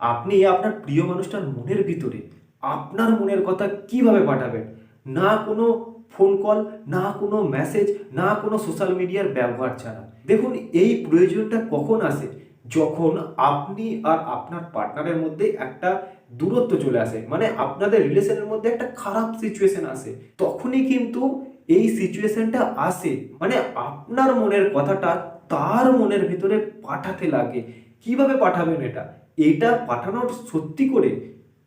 আপনি আপনার প্রিয় মানুষটার মনের ভিতরে, আপনার মনের কথা কীভাবে পাঠাবেন? না কোনো ফোন কল না কোনো মেসেজ না কোনো সোশ্যাল মিডিয়ার ব্যবহার ছাড়া। দেখুন, এই প্রয়োজনটা কখন আসে? যখন আপনি আর আপনার পার্টনারের মধ্যে একটা দূরত্ব চলে আসে মানে আপনাদের রিলেশনের মধ্যে একটা খারাপ সিচুয়েশন আসে, তখনই কিন্তু এই সিচুয়েশনটা আসে। মানে আপনার মনের কথাটা তার মনের ভিতরে পাঠাতে লাগে। কীভাবে পাঠাবেন এটা? এটা পাঠানোর সত্যি করে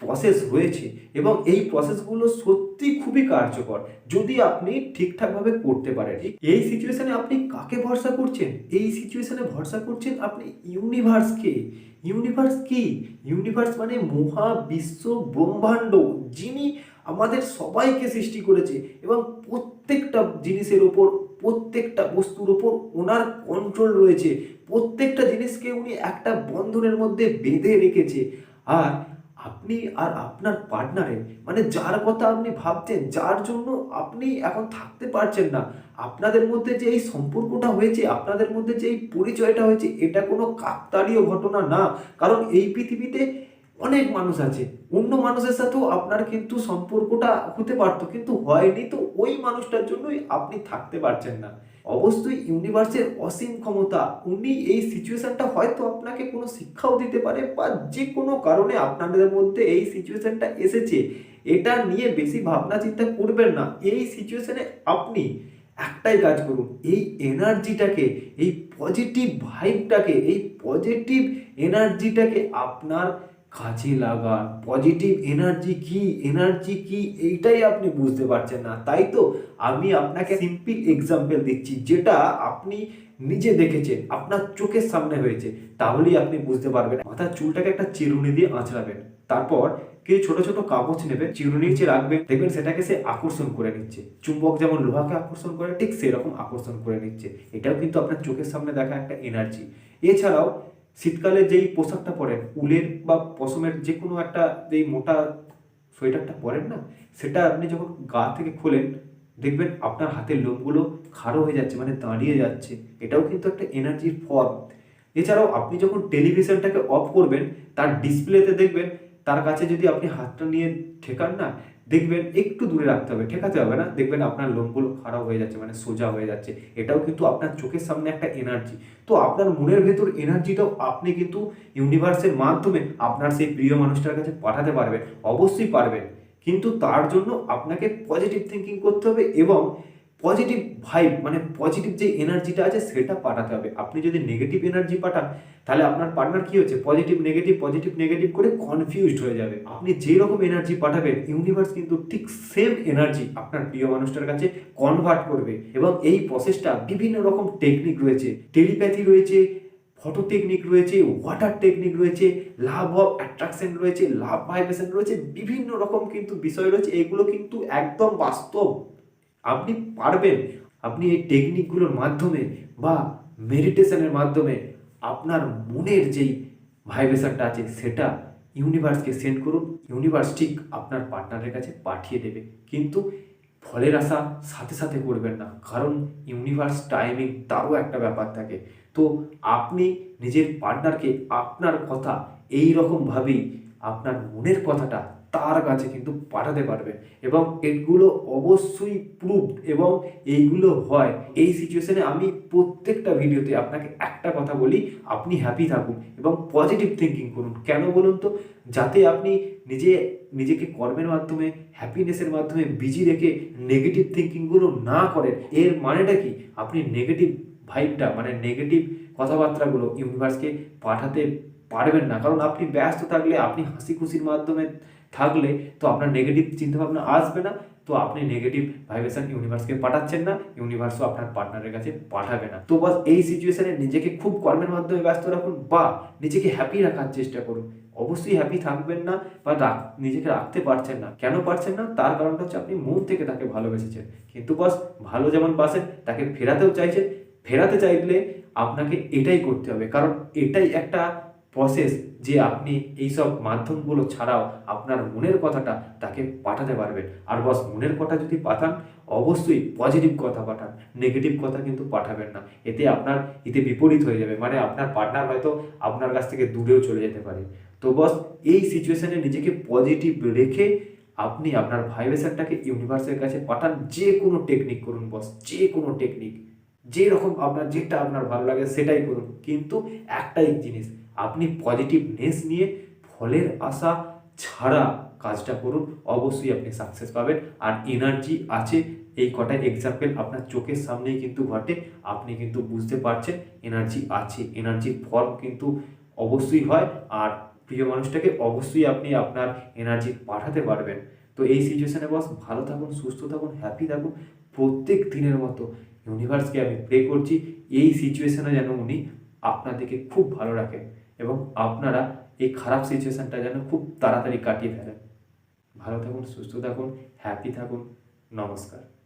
প্রসেস রয়েছে এবং এই প্রসেসগুলো সত্যি খুবই কার্যকর, যদি আপনি ঠিকঠাকভাবে করতে পারেন। এই সিচুয়েশানে আপনি কাকে ভরসা করছেন? এই সিচুয়েশানে ভরসা করছেন আপনি ইউনিভার্সকে ইউনিভার্স কি? ইউনিভার্স মানে মহা বিশ্ব ব্রহ্মাণ্ড, যিনি আমাদের সবাইকে সৃষ্টি করেছে এবং প্রত্যেকটা জিনিসের ওপর প্রত্যেকটা বস্তুর ওপর ওনার কন্ট্রোল রয়েছে। প্রত্যেকটা জিনিসকে উনি একটা বন্ধনের মধ্যে বেঁধে রেখেছে। আর আপনি আর আপনার পার্টনারে মানে যার কথা আপনি ভাবছেন, যার জন্য আপনি এখন থাকতে পারছেন না, আপনাদের মধ্যে যে এই সম্পর্কটা হয়েছে, আপনাদের মধ্যে যে এই পরিচয়টা হয়েছে, এটা কোনো কাকতালীয় ঘটনা না। কারণ এই পৃথিবীতে অনেক মানুষ আছে। অন্য মানুষের সাথেও আপনার কিন্তু সম্পর্কটা হতে পারতো, কিন্তু হয়নি তো ওই মানুষটার জন্যই আপনি থাকতে পারছেন না। অবশ্যই ইউনিভার্সের অসীম ক্ষমতা, উনি এই সিচুয়েশনটা হয়তো আপনাকে কোনো শিক্ষাও দিতে পারে বা যে কোনো কারণে আপনাদের মধ্যে এই সিচুয়েশনটা এসেছে। এটা নিয়ে বেশি ভাবনা চিন্তা করবেন না। এই সিচুয়েশনে আপনি একটাই কাজ করুন, এই এনার্জিটাকে এই পজিটিভ ভাইবটাকে এই পজিটিভ এনার্জিটাকে আপনার কাজে লাগান। পজিটিভ এনার্জি কি? এনার্জি কি? এইটাই আপনি বুঝতে পারছেন না। তাই তো আমি আপনাকে সিম্পল এক্সাম্পল দিচ্ছি, যেটা আপনি নিজে দেখেছেন, আপনার চোখের সামনে হয়েছে। তাহলেই আপনি বুঝতে পারবেন। মাথার চুলটাকে একটা চিরুনি দিয়ে আঁচড়াবেন। তারপর কিছু ছোট ছোট কাগজ নেবেন চিরুনির নিচে রাখবেন। দেখবেন সেটাকে সে আকর্ষণ করে নিচ্ছে। চুম্বক যেমন লোহাকে আকর্ষণ করে, ঠিক সেরকম আকর্ষণ করে নিচ্ছে। এটাও কিন্তু আপনার চোখের সামনে দেখা একটা এনার্জি এছাড়াও শীতকালে যেই পোশাকটা পরেন, উলের বা পশমের যে কোনো একটা যেই মোটা সোয়েটারটা পরেন না, সেটা আপনি যখন গা থেকে খোলেন, দেখবেন আপনার হাতের লোমগুলো খাড়ো হয়ে যাচ্ছে মানে দাঁড়িয়ে যাচ্ছে। এটাও কিন্তু একটা এনার্জির ফর্ম এছাড়াও আপনি যখন টেলিভিশনটাকে অফ করবেন, তার ডিসপ্লেতে দেখবেন, তার কাছে যদি আপনি হাতটা নিয়ে ঠেকান না দেখবেন একটু দূরে রাখতে হবে, ঠেকাতে হবে না। দেখবেন আপনার লোমগুলো খারাপ হয়ে যাচ্ছে মানে সোজা হয়ে যাচ্ছে। এটাও কিন্তু আপনার চোখের সামনে একটা এনার্জি তো আপনার মনের ভেতর এনার্জিটাও আপনি কিন্তু ইউনিভার্সের মাধ্যমে আপনার সেই প্রিয় মানুষটার কাছে পাঠাতে পারবেন, অবশ্যই পারবেন। কিন্তু তার জন্য আপনাকে পজিটিভ থিঙ্কিং করতে হবে এবং পজিটিভ ভাইব মানে পজিটিভ যে এনার্জিটা আছে, সেটা পাঠাতে হবে। আপনি যদি নেগেটিভ এনার্জি পাঠান, তাহলে আপনার পার্টনার কি হচ্ছে? পজিটিভ নেগেটিভ পজিটিভ নেগেটিভ করে কনফিউজড হয়ে যাবে। আপনি যে রকম এনার্জি পাঠাবেন ইউনিভার্স কিন্তু ঠিক সেম এনার্জি আপনার প্রিয় মানুষটার কাছে কনভার্ট করবে। এবং এই প্রসেসটা বিভিন্ন রকম টেকনিক রয়েছে। টেলিপ্যাথি রয়েছে ফটো টেকনিক রয়েছে ওয়াটার টেকনিক রয়েছে লাভ অফ অ্যাট্রাকশন রয়েছে লাভ ভাইব্রেশন রয়েছে, বিভিন্ন রকম কিন্তু বিষয় রয়েছে। এগুলো কিন্তু একদম বাস্তব। আপনি পারবেন। আপনি এই টেকনিকগুলোর মাধ্যমে বা মেডিটেশনের মাধ্যমে আপনার মনের যেই ভাইব্রেশনটা আছে, সেটা ইউনিভার্সকে সেন্ড করুন। ইউনিভার্স ঠিক আপনার পার্টনারের কাছে পাঠিয়ে দেবে। কিন্তু ফলের আশা সাথে সাথে করবেন না। কারণ ইউনিভার্স টাইমিং তারও একটা ব্যাপার থাকে। তো আপনি নিজের পার্টনারকে আপনার কথা এই রকমভাবেই আপনার মনের কথাটা তার কাছে কিন্তু পাঠাতে পারবেন এবং এগুলো অবশ্যই প্রুভড এবং এইগুলো হয়। এই সিচুয়েশনে আমি প্রত্যেকটা ভিডিওতে আপনাকে একটা কথা বলি, আপনি হ্যাপি থাকুন এবং পজিটিভ থিঙ্কিং করুন। কেন বলুন তো? যাতে আপনি নিজে, নিজেকে কর্মের মাধ্যমে হ্যাপিনেসের মাধ্যমে বিজি রেখে নেগেটিভ থিঙ্কিংগুলো না করেন। এর মানেটা কি? আপনি নেগেটিভ ভাইবটা মানে নেগেটিভ কথাবার্তাগুলো ইউনিভার্সকে পাঠাতে পারবেন না। কারণ আপনি ব্যস্ত থাকলে আপনি হাসি খুশির মাধ্যমে থাকলে তো আপনার নেগেটিভ চিন্তাভাবনা আসবে না। তো আপনি নেগেটিভ ভাইব্রেশন ইউনিভার্সকে পাঠাচ্ছেন না। ইউনিভার্সও আপনার পার্টনারের কাছে পাঠাবে না। তো বাস, এই সিচুয়েশনে নিজেকে খুব কর্মের মাধ্যমে ব্যস্ত রাখুন বা নিজেকে হ্যাপি রাখার চেষ্টা করুন। অবশ্যই হ্যাপি থাকবেন না বা নিজেকে রাখতে পারছেন না। কেন পারছেন না? তার কারণটা হচ্ছে আপনি মন থেকে তাকে ভালোবেসেছেন। কিন্তু বাস, ভালো যেমন বাসেন তাকে ফেরাতেও চাইছেন। ফেরাতে চাইলে আপনাকে এটাই করতে হবে। কারণ এটাই একটা প্রসেস যে আপনি এইসব মাধ্যমগুলো ছাড়াও আপনার মনের কথাটা তাকে পাঠাতে পারবেন। আর বস মনের কথা যদি পাঠান, অবশ্যই পজিটিভ কথা পাঠান নেগেটিভ কথা কিন্তু পাঠাবেন না। এতে আপনার, এতে বিপরীত হয়ে যাবে। মানে আপনার পার্টনার হয়তো আপনার কাছ থেকে দূরেও চলে যেতে পারে। তো বস এই সিচুয়েশনে নিজেকে পজিটিভ রেখে আপনি আপনার ভাইব্রেশনটাকে ইউনিভার্সের কাছে পাঠান। যে কোনো টেকনিক করুন বস যে কোনো টেকনিক যে রকম আপনার যেটা আপনার ভালো লাগে সেটাই করুন। কিন্তু একটাই জিনিস, আপনি পজিটিভনেস নিয়ে ফলের আশা ছাড়া কাজটা করুন, অবশ্যই আপনি সাকসেস পাবেন। আর এনার্জি আছে, এই কটাই এক্সাম্পল আপনার চোখের সামনেই কিন্তু ঘটে, আপনি কিন্তু বুঝতে পারছেন এনার্জি আছে এনার্জির ফর্ম কিন্তু অবশ্যই হয়। আর প্রিয় মানুষটাকে অবশ্যই আপনি আপনার এনার্জি পাঠাতে পারবেন। তো এই সিচুয়েশানে বস ভালো থাকুন, সুস্থ থাকুন হ্যাপি থাকুন, প্রত্যেক দিনের মতো ইউনিভার্সকে আমি প্রে করছি, এই সিচুয়েশানে যেন উনি আপনাদেরকে খুব ভালো রাখেন এবং আপনারা এই খারাপ সিচুয়েশানটা যেন খুব তাড়াতাড়ি কাটিয়ে ফেলেন। ভালো থাকুন, সুস্থ থাকুন হ্যাপি থাকুন। নমস্কার।